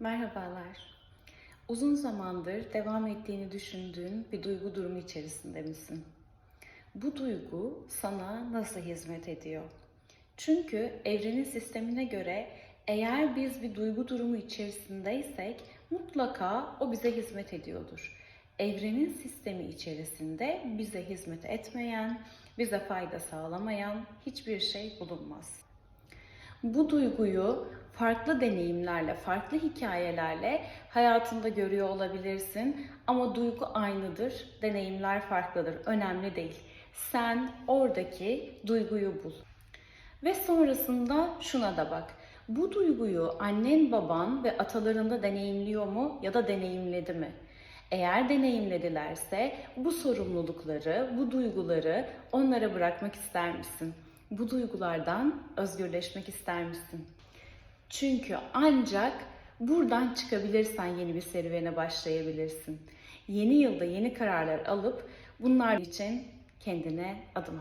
Merhabalar. Uzun zamandır devam ettiğini düşündüğün bir duygu durumu içerisinde misin? Bu duygu sana nasıl hizmet ediyor? Çünkü evrenin sistemine göre eğer biz bir duygu durumu içerisindeysek mutlaka o bize hizmet ediyordur. Evrenin sistemi içerisinde bize hizmet etmeyen, bize fayda sağlamayan hiçbir şey bulunmaz. Bu duyguyu farklı deneyimlerle, farklı hikayelerle hayatında görüyor olabilirsin ama duygu aynıdır, deneyimler farklıdır. Önemli değil. Sen oradaki duyguyu bul. Ve sonrasında şuna da bak. Bu duyguyu annen, baban ve atalarında deneyimliyor mu ya da deneyimledi mi? Eğer deneyimledilerse bu sorumlulukları, bu duyguları onlara bırakmak ister misin? Bu duygulardan özgürleşmek ister misin? Çünkü ancak buradan çıkabilirsen yeni bir serüvene başlayabilirsin. Yeni yılda yeni kararlar alıp bunlar için kendine adım.